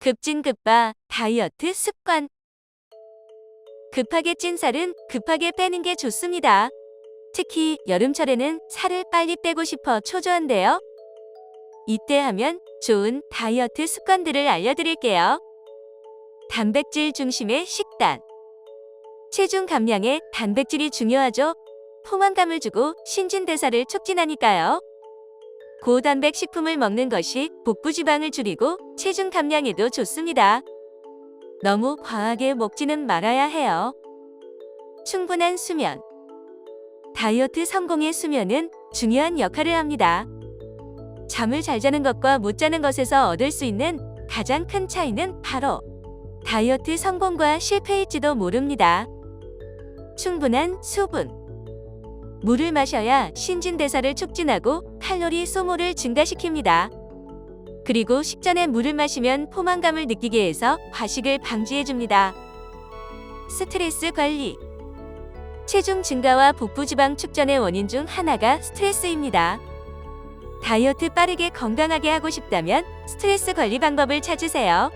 급진급바 다이어트 습관. 급하게 찐 살은 급하게 빼는 게 좋습니다. 특히 여름철에는 살을 빨리 빼고 싶어 초조한데요. 이때 하면 좋은 다이어트 습관들을 알려드릴게요. 단백질 중심의 식단. 체중 감량에 단백질이 중요하죠. 포만감을 주고 신진대사를 촉진하니까요. 고단백 식품을 먹는 것이 복부 지방을 줄이고 체중 감량에도 좋습니다. 너무 과하게 먹지는 말아야 해요. 충분한 수면. 다이어트 성공의 수면은 중요한 역할을 합니다. 잠을 잘 자는 것과 못 자는 것에서 얻을 수 있는 가장 큰 차이는 바로 다이어트 성공과 실패일지도 모릅니다. 충분한 수분. 물을 마셔야 신진대사를 촉진하고 칼로리 소모를 증가시킵니다. 그리고 식전에 물을 마시면 포만감을 느끼게 해서 과식을 방지해줍니다. 스트레스 관리. 체중 증가와 복부 지방 축전의 원인 중 하나가 스트레스입니다. 다이어트 빠르게 건강하게 하고 싶다면 스트레스 관리 방법을 찾으세요.